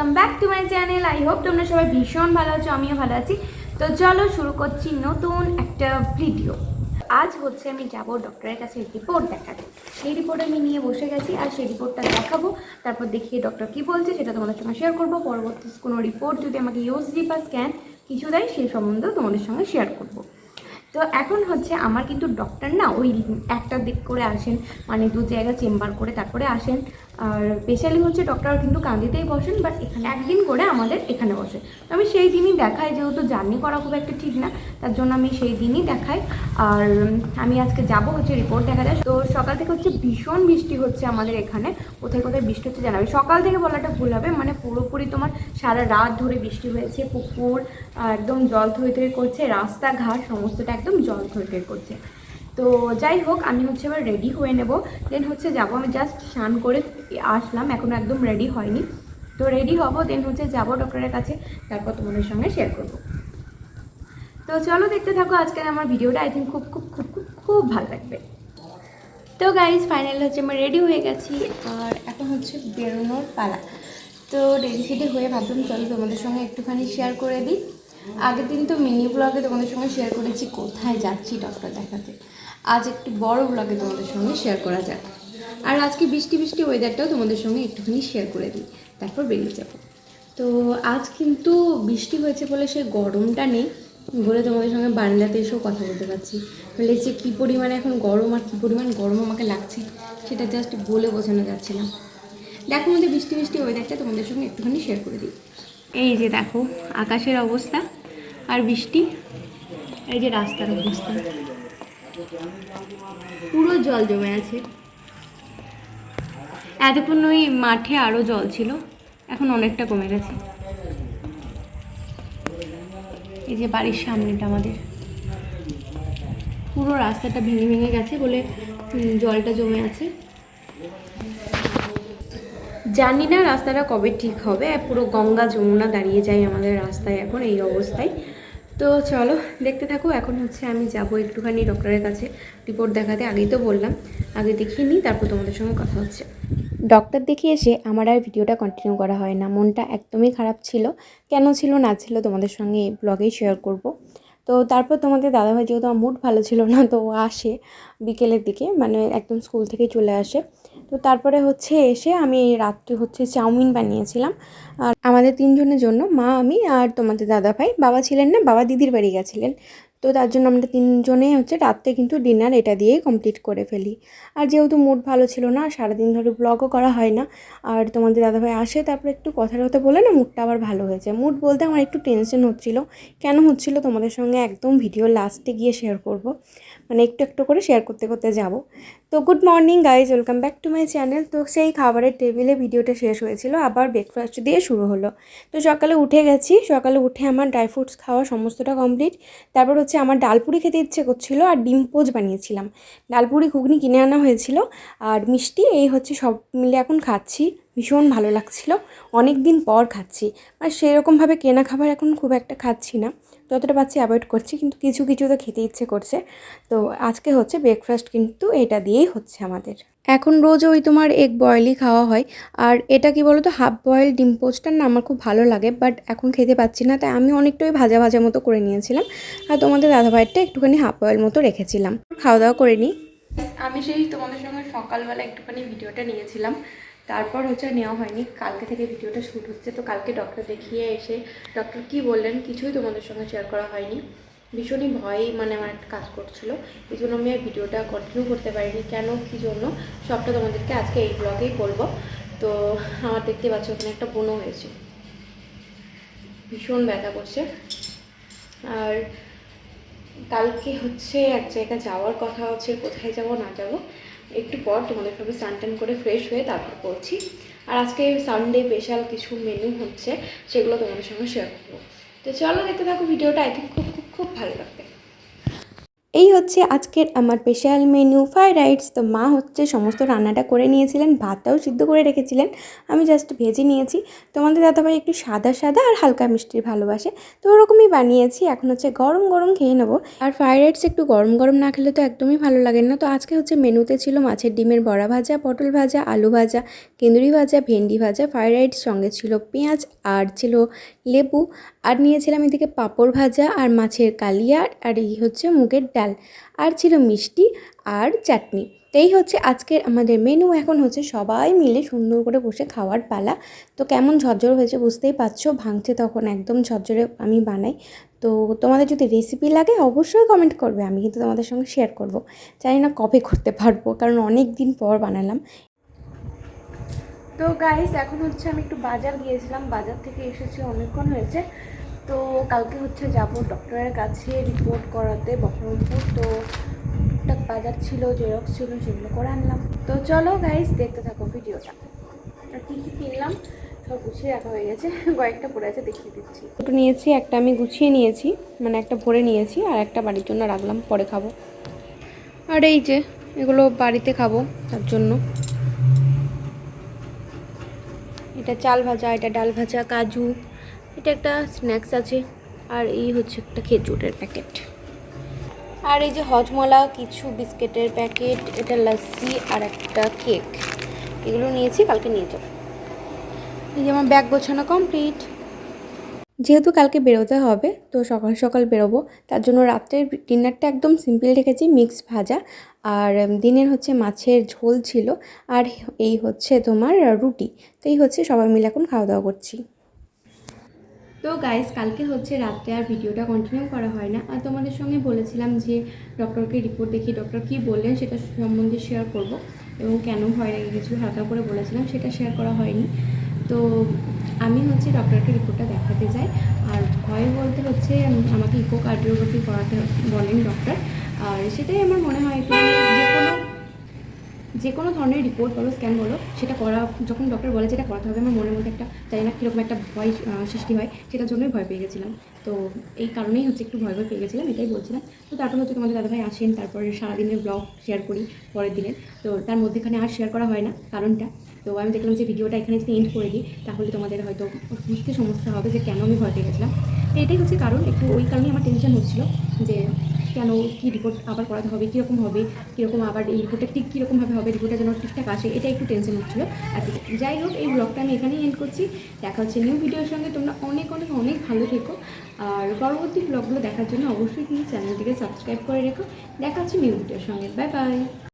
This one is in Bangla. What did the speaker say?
Welcome back to my channel I hope তোমরা সবাই ভীষণ ভালো আছো, আমিও ভালো আছি। তো চলো শুরু করছি নতুন একটা ভিডিও আজ হচ্ছে আমি যাব ডক্টরের কাছে রিপোর্ট দেখাতে। সেই রিপোর্ট আমি নিয়ে বসে গেছি, আর সেই রিপোর্টটা দেখাবো। তারপর দেখিয়ে ডক্টর কী বলছে সেটা তোমাদের সঙ্গে শেয়ার করব। পরবর্তী কোনো রিপোর্ট যদি আমাকে ইউএসজি বা স্ক্যান কিছু দেয়, সেই সম্বন্ধেও তোমাদের সঙ্গে শেয়ার করব। তো এখন হচ্ছে আমার কিন্তু ডক্টর না, ওই একটা দিক করে আসেন মানে দু জায়গা চেম্বার করে তারপরে আসেন। আর স্পেশালি হচ্ছে ডক্টর কিন্তু কান্দিতেই বসেন বাট এখানে একদিন করে আমাদের এখানে বসে। তো আমি সেই দিনই দেখাই, যেহেতু জার্নি করা খুব একটা ঠিক না, তার জন্য আমি সেই দিনই দেখাই। আর আমি আজকে যাব হচ্ছে রিপোর্ট দেখা যায় তো সকাল থেকে হচ্ছে ভীষণ বৃষ্টি হচ্ছে আমাদের এখানে। কোথায় কোথায় বৃষ্টি হচ্ছে জানাবে সকাল থেকে বলাটা ভুল হবে মানে পুরোপুরি তোমার সারা রাত ধরে বৃষ্টি হয়েছে, পুকুর, একদম জল থই থই করছে, রাস্তাঘাট, সমস্তটা একদম জল থই করছে। তো যাই হোক, আমি হচ্ছে এবার রেডি হয়ে নেব। দেন হচ্ছে যাব, আমি জাস্ট স্নান করে আসলাম এখনও একদম রেডি হয়নি। তো রেডি হব দেন হচ্ছে যাব ডক্টরের কাছে, তারপর তোমাদের সঙ্গে শেয়ার করব। তো চলো দেখতে থাকো, আজকের আমার ভিডিওটা আই থিঙ্ক খুব খুব খুব খুব খুব ভালো লাগবে। তো গাইজ ফাইনাল হচ্ছে আমি রেডি হয়ে গেছি, আর এখন হচ্ছে বেরোনোর পালা। তো রেডি সেডি হয়ে ভাবলাম, চলো তোমাদের সঙ্গে একটুখানি শেয়ার করে দিই। আগের দিন তো মিনি ব্লগে তোমাদের সঙ্গে শেয়ার করেছি, কোথায় যাচ্ছি ডক্টর দেখাতে। আজ একটু বড় ব্লগে তোমাদের সঙ্গে শেয়ার করা যাক। আর আজকে বৃষ্টি বৃষ্টি ওয়েদারটাও তোমাদের সঙ্গে একটুখানি শেয়ার করে দিই। তারপর বেরিয়ে যাব। তো আজ কিন্তু বৃষ্টি হয়েছে বলে সে গরমটা নেই। বলে তোমাদের সঙ্গে বারান্দাতে এসেও কথা বলতে পারছি। বলে যে কী পরিমাণে এখন গরম আর কী পরিমাণ গরম আমাকে লাগছে, সেটা জাস্ট বলে বোঝানো যাচ্ছে না। দেখো মধ্যে বৃষ্টি বৃষ্টি ওয়েদারটা তোমাদের সঙ্গে একটুখানি শেয়ার করে দিই। এই যে দেখো, আকাশের অবস্থা আর বৃষ্টি। এই যে রাস্তার অবস্থা। পুরো জল জমে আছে। এতক্ষণ ওই মাঠে আরও জল ছিল, এখন অনেকটা কমে গেছে। এই যে বাড়ির সামনেটা আমাদের। পুরো রাস্তাটা ভেঙে ভেঙে গেছে বলে জলটা জমে আছে। জানি না রাস্তাটা কবে ঠিক হবে, পুরো গঙ্গা যমুনা দাঁড়িয়ে যায় আমাদের রাস্তায় এখন এই অবস্থায়। তো চলো, দেখতে থাকো। এখন হচ্ছে আমি যাব একটুখানি ডক্টরের কাছে। রিপোর্ট দেখাতে আগেই তো বললাম। আগে দেখিয়ে নিই, তারপর তোমাদের সঙ্গে কথা হচ্ছে। ডক্টর দেখিয়ে এসে আমার আর ভিডিওটা কন্টিনিউ করা হয় না। মনটা একদমই খারাপ ছিল। কেন ছিল না ছিল তোমাদের সঙ্গে এই ব্লগেই শেয়ার করব। তো তারপর তোমাদের দাদাভাই যেহেতু আমার মুড ভালো ছিল না, তো আসে বিকেলের দিকে। মানে একদম স্কুল থেকে চলে আসে। তো তারপরে হচ্ছে এসে আমি রাত্রে হচ্ছে চাউমিন বানিয়েছিলাম। আর আমাদের তিনজনের জন্য, মা, আমি আর তোমাদের দাদা ভাই। বাবা ছিলেন না, বাবা দিদির বাড়ি গেছিলেন। তো তার জন্য আমরা তিনজনেই হচ্ছে রাত্রে কিন্তু ডিনার এটা দিয়েই কমপ্লিট করে ফেলি। আর যেহেতু মুড ভালো ছিল না, সারাদিন ধরে ব্লগও করা হয় না, আর তোমাদের দাদাভাই আসে, তারপরে একটু কথা কথা বলে না মুডটা আবার ভালো হয়েছে। মুড বলতে আমার একটু টেনশন হচ্ছিল। কেন হচ্ছিল তোমাদের সঙ্গে একদম ভিডিও লাস্টে গিয়ে শেয়ার করব। মানে একটু একটু করে শেয়ার করতে করতে যাব। তো good morning guys welcome back to my channel তো সেই খাবারের টেবিলে ভিডিওটা শেষ হয়েছিল, আবার ব্রেকফাস্ট দিয়ে শুরু হলো। তো সকালে উঠে গেছি, সকালে উঠে আমার ড্রাই ফ্রুটস খাওয়া সমস্তটা কমপ্লিট তারপর হচ্ছে আমার ডালপুরি খেতে ইচ্ছে করছিল আর ডিম পোচ বানিয়েছিলাম। ডালপুরি ঘুগনি কিনে আনা হয়েছিল, আর মিষ্টি এই হচ্ছে সব মিলে এখন খাচ্ছি। ভীষণ ভালো লাগছিল। অনেক দিন পর খাচ্ছি। আর সেরকমভাবে কেনা খাবার এখন খুব একটা খাচ্ছি না। যতটা পাচ্ছি অ্যাভয়েড করছি, কিন্তু কিছু কিছু তো খেতে ইচ্ছে করছে। তো আজকে হচ্ছে ব্রেকফাস্ট কিন্তু এটা দিয়েই হচ্ছে আমাদের। এখন রোজ ওই তোমার এগ বয়েলই খাওয়া হয়। আর এটা কি বলো তো হাফ বয়েল ডিম পোস্টটা না আমার খুব ভালো লাগে বাট এখন খেতে পাচ্ছি না। তাই আমি অনেকটাই ভাজা ভাজা মতো করে নিয়েছিলাম। আর তোমাদের দাদাভাইয়েরটা একটুখানি হাফ বয়েল মতো রেখেছিলাম। খাওয়া দাওয়া করে নিই। আমি সেই তোমাদের সঙ্গে সকালবেলা একটুখানি ভিডিওটা নিয়েছিলাম। তারপর হচ্ছে নেওয়া হয়নি। কালকে থেকে ভিডিওটা শ্যুট হচ্ছে। তো কালকে ডক্টর দেখিয়ে এসে ডক্টর কি বললেন কিছুই তোমাদের সঙ্গে শেয়ার করা হয়নি। ভীষণই ভয় মানে আমার একটা কাজ করছিল। এই জন্য আমি আর ভিডিওটা কন্টিনিউ করতে পারিনি। কেন? কী জন্য? সবটা তোমাদেরকে আজকে এই ব্লগেই বলব। তো আমার দেখতে পাচ্ছ ওখানে একটা বোনও হয়েছে। ভীষণ ব্যথা করছে। আর কালকে হচ্ছে এক জায়গায় যাওয়ার কথা হচ্ছে, কোথায় যাব, না যাব। একটু পর তোমাদের সঙ্গে স্নান করে ফ্রেশ হয়ে তারপর করছি। আর আজকে সানডে স্পেশাল কিছু মেনু হচ্ছে, সেগুলো তোমাদের সঙ্গে শেয়ার করব। তো চলো দেখতে থাকো, ভিডিওটা আই থিঙ্ক খুব খুব খুব ভালো লাগবে। এই হচ্ছে আজকের আমার স্পেশাল মেনু ফ্রাইড রাইস তো মা হচ্ছে সমস্ত রান্নাটা করে নিয়েছিলেন, ভাতটাও সিদ্ধ করে রেখেছিলেন। আমি জাস্ট ভেজে নিয়েছি। তোমাদের দাদাভাই একটু সাদা সাদা আর হালকা মিষ্টি ভালোবাসে। তো ওরকমই বানিয়েছি। এখন হচ্ছে গরম গরম খেয়ে নেব। আর ফ্রাইড রাইস একটু গরম গরম না খেলে তো একদমই ভালো লাগে না। তো আজকে হচ্ছে মেনুতে ছিল মাছের ডিমের বড়া ভাজা, পটল ভাজা, আলু ভাজা কেন্দুরি ভাজা, ভেন্ডি ভাজা। ফ্রাইড রাইস সঙ্গে ছিল পেঁয়াজ আর ছিল লেবু। আর নিয়েছিলাম এদিকে পাঁপড় ভাজা আর মাছের কালিয়া আর এই হচ্ছে মুগের ডাল। আর ছিল মিষ্টি আর চাটনি। এই হচ্ছে আজকের আমাদের মেনু এখন হচ্ছে সবাই মিলে সুন্দর করে বসে খাওয়ার পালা। তো কেমন ঝরঝর হয়েছে বুঝতেই পারছ? ভাঙছে তখন একদম ঝরঝরে আমি বানাই। তো তোমাদের যদি রেসিপি লাগে অবশ্যই কমেন্ট করবে। আমি কিন্তু তোমাদের সঙ্গে শেয়ার করব। জানি না কবে করতে পারব। কারণ অনেক দিন পর বানালাম। তো গাইস এখন হচ্ছে আমি একটু বাজার গিয়েছিলাম। বাজার থেকে এসেছি, অনেকক্ষণ হয়েছে। তো কালকে হচ্ছে যাব ডক্টরের কাছে রিপোর্ট করাতে, বহরমপুর। তো টুকটাক বাজার ছিল জেরক্স ছিল, সেগুলো করে আনলাম। তো চলো গাইস দেখতে থাকো ভিডিওটা। আর কী কী কিনলাম, সব গুছিয়ে রাখা হয়ে গেছে। কয়েকটা পড়ে আছে, দেখিয়ে দিচ্ছি। দুটো নিয়েছি, একটা আমি গুছিয়ে নিয়েছি মানে একটা ভরে নিয়েছি, আর একটা বাড়ির জন্য রাখলাম, পরে খাব। আর এই যে, এগুলো বাড়িতে খাব, তার জন্য। এটা চাল ভাজা, এটা ডাল ভাজা, কাজু, এটা একটা স্ন্যাক্স আছে। আর এই হচ্ছে একটা খেজুরের প্যাকেট আর এই যে হজমলা, কিছু বিস্কিটের প্যাকেট এটা লাসি আর একটা কেক এগুলো নিয়েছি, কালকে নিয়ে যাব। এই যে আমার ব্যাগ গোছানো কমপ্লিট যেহেতু কালকে বেরোতে হবে, তো সকাল সকাল বেরোবো। তার জন্য রাত্রের ডিনারটা একদম সিম্পল রেখেছি মিক্স ভাজা। আর দিনের হচ্ছে মাছের ঝোল ছিল। আর এই হচ্ছে তোমার রুটি। তো এই হচ্ছে সবাই মিলে এখন খাওয়া দাওয়া করছি। তো গাইস কালকে হচ্ছে রাত্রে আর ভিডিওটা কন্টিনিউ করা হয় না। আর তোমাদের সঙ্গে বলেছিলাম যে ডক্টরকে রিপোর্ট দেখি ডক্টর কী বললেন সেটা সম্বন্ধে শেয়ার করব। এবং কেন ভয় লেগে গেছিল হালকা করে বলেছিলাম, সেটা শেয়ার করা হয়নি। তো আমি হচ্ছে ডক্টরকে রিপোর্টটা দেখাতে যাই। আর ভয় বলতে হচ্ছে আমাকে ইকো কার্ডিওগ্রাফি করাতে বলেন ডক্টর আর সেটাই আমার মনে হয় যে কোনো যে কোনো ধরনের রিপোর্ট বলো স্ক্যান বলো, সেটা করা, যখন ডক্টর বলে যেটা করাতে হবে, আমার মনের মধ্যে একটা, জানি না কীরকম একটা ভয় সৃষ্টি হয়, সেটার জন্যই ভয় পেয়ে গেছিলাম। তো এই কারণেই হচ্ছে একটু ভয় ভয় পেয়ে গেছিলাম, এটাই বলছিলাম। তো তারপর হচ্ছে তোমাদের দাদাভাই আসেন, তারপরে সারাদিনের ব্লগ শেয়ার করি পরের দিনের। তো তার মধ্যেখানে আর শেয়ার করা হয় না, কারণটা। তো আমি দেখলাম যে ভিডিওটা এখানে যদি এন্ড করে দিই, তাহলে তোমাদের হয়তো বুঝতে সমস্যা হবে যে কেন আমি ভয় পেয়ে গেছিলাম। এটাই হচ্ছে কারণ, একটু ওই কারণেই আমার টেনশন হচ্ছিল যে কেন কী রিপোর্ট আবার করাতে হবে, কীরকম হবে, কীরকম আবার এই রিপোর্টটা ঠিক কীরকমভাবে হবে রিপোর্টটা যেন ঠিকঠাক আসে, এটা একটু টেনশন হচ্ছিল আর যাই হোক, এই ব্লগটা আমি এখানেই এন্ড করছি। দেখা হচ্ছে নিউ ভিডিওর সঙ্গে। তোমরা অনেক অনেক অনেক ভালো থেকো। আর পরবর্তী ব্লগগুলো দেখার জন্য অবশ্যই তুমি চ্যানেলটিকে সাবস্ক্রাইব করে রেখো। দেখা হচ্ছে নিউ ভিডিওর সঙ্গে। Bye bye